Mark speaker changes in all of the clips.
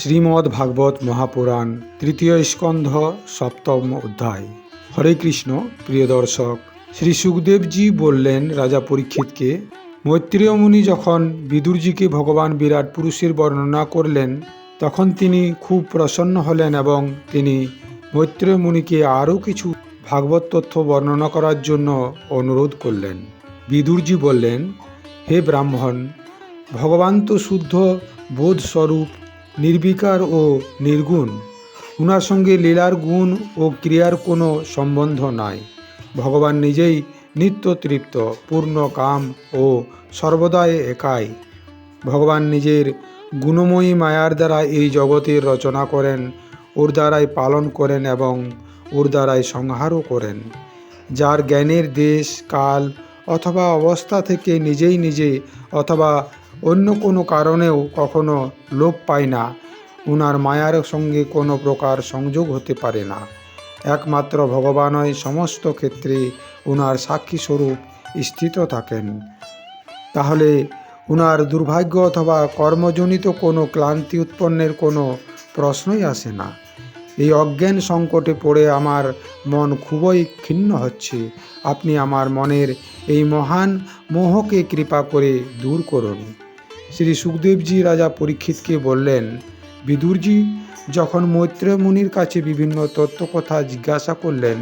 Speaker 1: শ্রীমদ্ ভাগবত মহাপুরাণ, তৃতীয় স্কন্ধ, সপ্তম অধ্যায়। হরে কৃষ্ণ, প্রিয় দর্শক, শ্রী সুখদেবজি বললেন রাজা পরীক্ষিতকে, মৈত্রেয় মুনি যখন বিদুরজিকে ভগবান বিরাট পুরুষের বর্ণনা করলেন, তখন তিনি খুব প্রসন্ন হলেন এবং তিনি মৈত্রেয় মুনিকে আরও কিছু ভাগবত তথ্য বর্ণনা করার জন্য অনুরোধ করলেন। বিদুরজি বললেন, হে ব্রাহ্মণ, ভগবান তো শুদ্ধ বোধ স্বরূপ নির্বিকার ও নির্গুণ। উনার সঙ্গে লীলার গুণ ও ক্রিয়ার কোনো সম্বন্ধ নাই। ভগবান নিজেই নিত্য তৃপ্ত, পূর্ণ কাম ও সর্বদাই একাই। ভগবান নিজের গুণময়ী মায়ার দ্বারা এই জগতের রচনা করেন, ওর দ্বারাই পালন করেন এবং ওর দ্বারাই সংহারও করেন। যার জ্ঞানের দেশ, কাল অথবা অবস্থা থেকে নিজেই নিজে অথবা অন্য কোনো কারণেও কখনো লোপ পায় না। উনার মায়ার সঙ্গে কোনো প্রকার সংযোগ হতে পারে না। একমাত্র ভগবানই সমস্ত ক্ষেত্রে উনার সাক্ষী স্বরূপ স্থিত থাকেন। তাহলে উনার দুর্ভাগ্য অথবা কর্মজনিত কোনো ক্লান্তি উৎপন্নের কোনো প্রশ্নই আসে না। এই অজ্ঞান সংকটে পড়ে আমার মন খুবই ক্ষিন্ন হচ্ছে। আপনি আমার মনের এই মহান মোহকে কৃপা করে দূর করুন। শ্রী সুখদেবজি রাজা পরীক্ষিতকে বললেন, বিদুরজি, যখন মৈত্রেয় মুনির কাছে বিভিন্ন তত্ত্ব কথা জিজ্ঞাসা করলেন,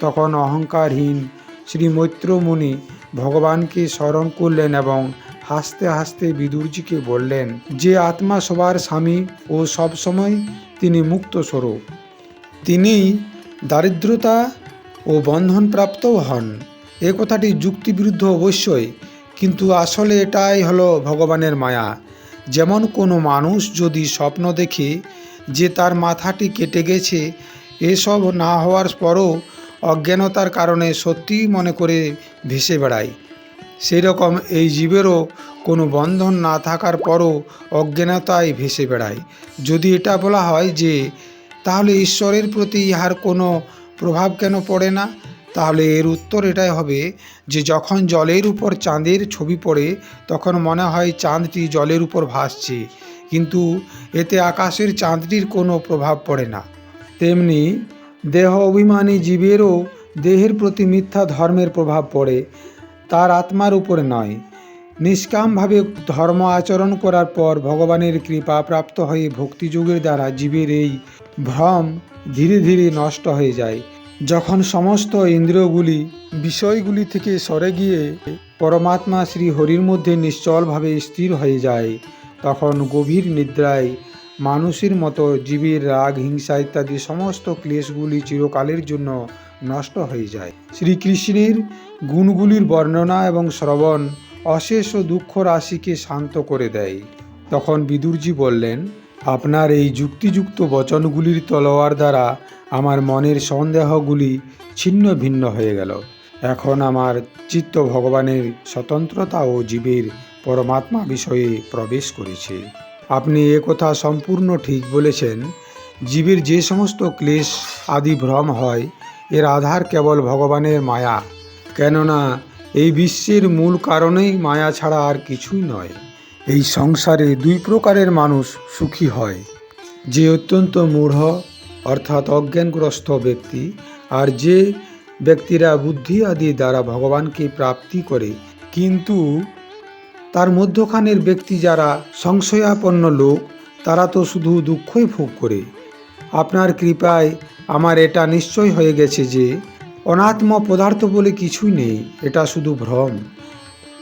Speaker 1: তখন অহংকারহীন শ্রী মৈত্র মুনি ভগবানকে স্মরণ করলেন এবং হাসতে হাসতে বিদুরজিকে বললেন, যে আত্মা সবার স্বামী ও সবসময় তিনি মুক্ত স্বরূপ, তিনি দারিদ্রতা ও বন্ধনপ্রাপ্তও হন। এ কথাটি যুক্তিবিরুদ্ধ অবশ্যই কিন্তু আসলে এটাই হলো ভগবানের মায়া। যেমন কোনো মানুষ যদি স্বপ্ন দেখে যে তার মাথাটি কেটে গেছে, এসব না হওয়ার পরও অজ্ঞানতার কারণে সত্যিই মনে করে ভেসে বেড়ায়। সেই রকম এই জীবেরও কোনো বন্ধন না থাকার পরও অজ্ঞানতায় ভেসে বেড়ায়। যদি এটা বলা হয় যে, তাহলে ঈশ্বরের প্রতি ইহার কোনো প্রভাব কেন পড়ে না? তাহলে এর উত্তর এটাই হবে যে যখন জলের উপর চাঁদের ছবি পড়ে, তখন মনে হয় চাঁদটি জলের উপর ভাসছে। কিন্তু এতে আকাশের চাঁদটির কোনো প্রভাব পড়ে না। তেমনি দেহ অভিমানী জীবেরও দেহের প্রতি মিথ্যা ধর্মের প্রভাব পড়ে, তার আত্মার উপরে নয়। নিষ্কামভাবে ধর্ম আচরণ করার পর ভগবানের কৃপা প্রাপ্ত হয়ে ভক্তিযুগের দ্বারা জীবের এই ভ্রম ধীরে ধীরে নষ্ট হয়ে যায়। যখন সমস্ত ইন্দ্রিয়গুলি বিষয়গুলি থেকে সরে গিয়ে পরমাত্মা শ্রী হরির মধ্যে নিশ্চলভাবে স্থির হয়ে যায়, তখন গভীর নিদ্রায় মানুষের মতো জীবের রাগ, হিংসা ইত্যাদি সমস্ত ক্লেশগুলি চিরকালের জন্য নষ্ট হয়ে যায়। শ্রীকৃষ্ণের গুণগুলির বর্ণনা এবং শ্রবণ অশেষ দুঃখ রাশিকে শান্ত করে দেয়। তখন বিদুরজি বললেন আপনার এই যুক্তিযুক্ত বচনগুলির তলোয়ার দ্বারা আমার মনের সন্দেহগুলি ছিন্ন ভিন্ন হয়ে গেল। এখন আমার চিত্ত ভগবানের স্বতন্ত্রতা ও জীবের পরমাত্মা বিষয়ে প্রবেশ করেছে। আপনি কথা সম্পূর্ণ ঠিক বলেছেন। জীবের যে সমস্ত ক্লেশ আদি ভ্রম হয়, এর আধার কেবল ভগবানের মায়া। কেননা, এই বিশ্বের মূল কারণেই মায়া ছাড়া আর কিছুই নয়। এই সংসারে দুই প্রকারের মানুষ সুখী হয়। যে অত্যন্ত মূঢ়, অর্থাৎ অজ্ঞানগ্রস্ত ব্যক্তি, আর যে ব্যক্তিরা বুদ্ধি আদি দ্বারা ভগবানকে প্রাপ্তি করে। কিন্তু তার মধ্যখানের ব্যক্তি যারা সংশয়াপন্ন লোক, তারা তো শুধু দুঃখই ভোগ করে। আপনার কৃপায় আমার এটা নিশ্চয় হয়ে গেছে যে, অনাত্ম পদার্থ বলে কিছুই নেই, এটা শুধু ভ্রম।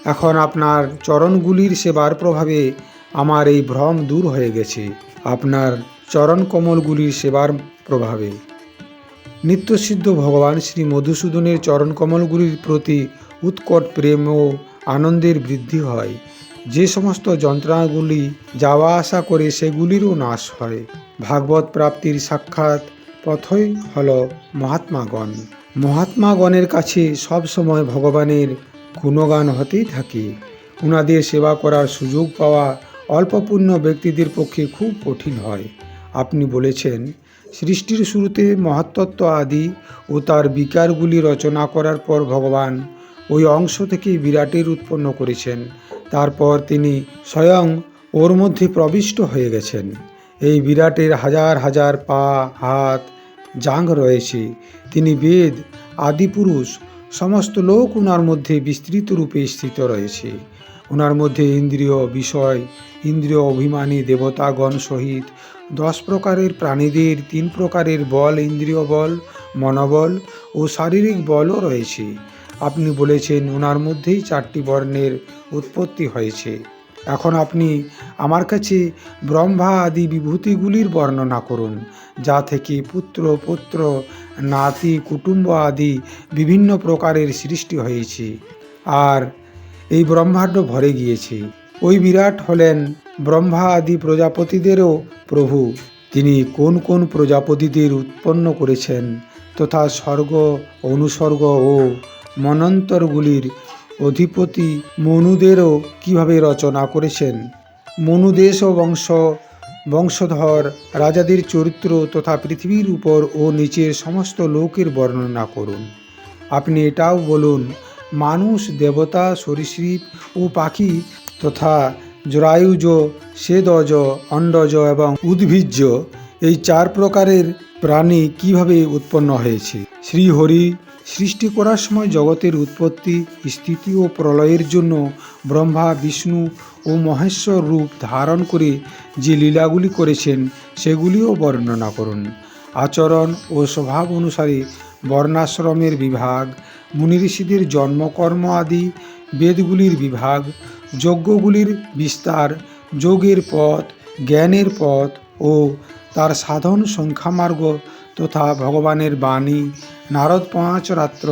Speaker 1: এখন আপনার চরণগুলির সেবার প্রভাবে আমার এই ভ্রম দূর হয়ে গেছে। আপনার চরণ কমলগুলির সেবার প্রভাবে। নিত্যসিদ্ধ ভগবান শ্রী মধুসূদনের চরণ কমলগুলির প্রতি উৎকট প্রেম ও আনন্দের বৃদ্ধি হয়। যে সমস্ত যন্ত্রণাগুলি যাওয়া আসা করে সেগুলিরও নাশ হয়। ভাগবত প্রাপ্তির সাক্ষাৎ পথই হল মহাত্মাগণ। মহাত্মাগণের কাছে সব সময় ভগবানের গুণগান হতেই থাকে। উনাদের সেবা করার সুযোগ পাওয়া অল্পপূর্ণ ব্যক্তিদের পক্ষে খুব কঠিন হয়। আপনি বলেছেন, সৃষ্টির শুরুতে মহাত্তত্ত্ব আদি ও তার বিকারগুলি রচনা করার পর ভগবান ওই অংশ থেকে বিরাটের উৎপন্ন করেছেন। তারপর তিনি স্বয়ং ওর মধ্যে প্রবিষ্ট হয়ে গেছেন। এই বিরাটের হাজার হাজার পা, হাত, জাঙ্গ রয়েছে। তিনি বেদ, আদিপুরুষ সমস্ত লোক ওনার মধ্যে বিস্তৃত রূপে স্থিত রয়েছে। ওনার মধ্যে ইন্দ্রিয় বিষয়, ইন্দ্রিয় অভিমানী দেবতাগণ সহিত দশ প্রকারের প্রাণীদের, তিন প্রকারের বল, ইন্দ্রিয় বল, মনোবল ও শারীরিক বলও রয়েছে। আপনি বলেছেন ওনার মধ্যেই চারটি বর্ণের উৎপত্তি হয়েছে। এখন আপনি আমার কাছে ব্রহ্মা আদি বিভূতিগুলির বর্ণনা করুন, যা থেকে পুত্র পুত্র, নাতি, কুটুম্ব আদি বিভিন্ন প্রকারের সৃষ্টি হয়েছে। আর এই ব্রহ্মাণ্ড ভরে গিয়েছে। ওই বিরাট হলেন ব্রহ্মা আদি প্রজাপতিদেরও প্রভু, তিনি কোন কোন প্রজাপতিদের উৎপন্ন করেছেন, তথা স্বর্গ অনুসর্গ ও মনন্তরগুলির অধিপতি মনুদেরও কীভাবে রচনা করেছেন? মনুদেশ ও বংশ, বংশধর, রাজাদের চরিত্র তথা পৃথিবীর উপর ও নিচের সমস্ত লোকের বর্ণনা করুন। আপনি এটাও বলুন, মানুষ, দেবতা, সরীসৃপ ও পাখি তথা জরায়ুজ, সেদজ, অন্ডজ এবং উদ্ভিজ্জ, এই চার প্রকারের প্রাণী কীভাবে উৎপন্ন হয়েছে? শ্রীহরি সৃষ্টি করার সময় জগতের উৎপত্তি, স্থিতি ও প্রলয়ের জন্য ব্রহ্মা, বিষ্ণু ও মহেশ্বর রূপ ধারণ করে যে লীলাগুলি করেছেন, সেগুলিও বর্ণনা করুন। আচরণ ও স্বভাব অনুসারে বর্ণাশ্রমের বিভাগ মুনি ঋষিদের জন্মকর্ম আদি, বেদগুলির বিভাগ, যজ্ঞগুলির বিস্তার, যোগের পথ, জ্ঞানের পথ ও তার সাধন সংখ্যামার্গ তথা ভগবানের বাণী, নারদ পাঁচ রাত্র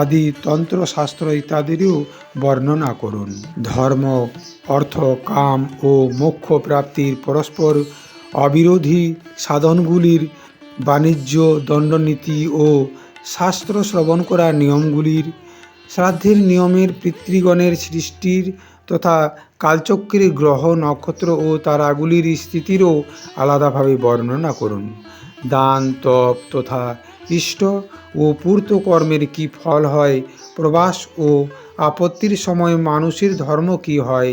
Speaker 1: আদি তন্ত্রশাস্ত্র ইত্যাদিরও বর্ণনা করুন। ধর্ম, অর্থ, কাম ও মোক্ষ প্রাপ্তির পরস্পর অবিরোধী সাধনগুলির বাণিজ্য, দণ্ডনীতি ও শাস্ত্র শ্রবণ করার নিয়মগুলির, শ্রাদ্ধের নিয়মের পিতৃগণের সৃষ্টির তথা কালচক্রের গ্রহ, নক্ষত্র ও তারাগুলির স্থিতিরও আলাদাভাবে বর্ণনা করুন। দান, তপ তথা ইষ্ট ও পূর্ত কর্মের কি ফল হয়? প্রবাস ও আপত্তির সময় মানুষের ধর্ম কি হয়?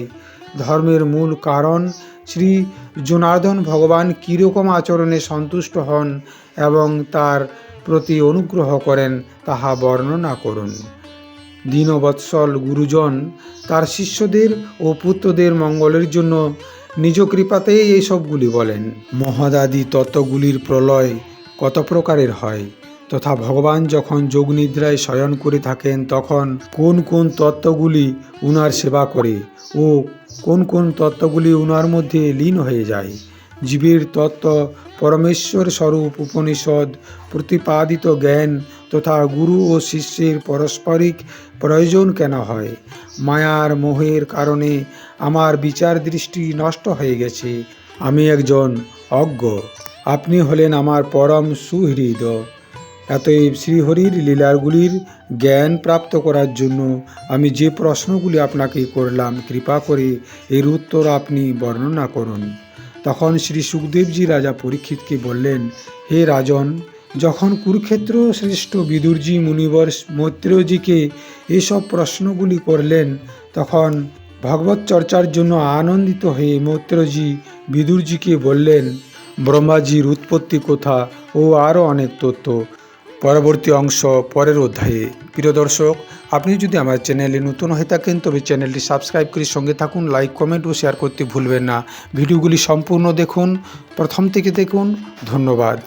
Speaker 1: ধর্মের মূল কারণ? শ্রী জনার্দন ভগবান কীরকম আচরণে সন্তুষ্ট হন এবং তার প্রতি অনুগ্রহ করেন, তাহা বর্ণনা করুন। দীনবৎসল গুরুজন, তার শিষ্যদের ও পুত্রদের মঙ্গলের জন্য নিজ কৃপাতেই এই সবগুলি বলেন। মহদাদি তত্ত্বগুলির প্রলয় কত প্রকারের হয়? তথা ভগবান যখন যোগনিদ্রায় শয়ন করে থাকেন, তখন কোন কোন তত্ত্বগুলি উনার সেবা করে ও কোন কোন তত্ত্বগুলি উনার মধ্যে লীন হয়ে যায়? জীবের তত্ত্ব পরমেশ্বর স্বরূপ উপনিষদ প্রতিপাদিত জ্ঞান তথা গুরু ও শিষ্যের পারস্পরিক প্রয়োজন কেন হয়? মায়ার মোহের কারণে আমার বিচার দৃষ্টি নষ্ট হয়ে গেছে। আমি একজন অজ্ঞ। আপনি হলেন আমার পরম সুহৃদ। অতএব শ্রীহরির লীলাগুলির জ্ঞান প্রাপ্ত করার জন্য আমি যে প্রশ্নগুলি আপনাকে করলাম, কৃপা করে এর উত্তর আপনি বর্ণনা করুন। তখন শ্রী সুখদেবজি রাজা পরীক্ষিতকে বললেন, হে রাজন যখন কুরুক্ষেত্র শ্রেষ্ঠ বিদুরজি, মুনিবর, মৈত্রেয়জিকে এসব প্রশ্নগুলি করলেন, তখন ভগবত চর্চার জন্য আনন্দিত হয়ে মৈত্রজি বিদুরজিকে বললেন, ব্রহ্মাজির উৎপত্তি কথা ও আরও অনেক তথ্য। পরবর্তী অংশ পরের অধ্যায়ে। প্রিয় দর্শক, আপনি যদি আমার চ্যানেলে নতুন হয়ে থাকেন, তবে চ্যানেলটি সাবস্ক্রাইব করে সঙ্গে থাকুন, লাইক, কমেন্ট ও শেয়ার করতে ভুলবেন না। ভিডিওগুলি সম্পূর্ণ দেখুন। প্রথম থেকে দেখুন। ধন্যবাদ।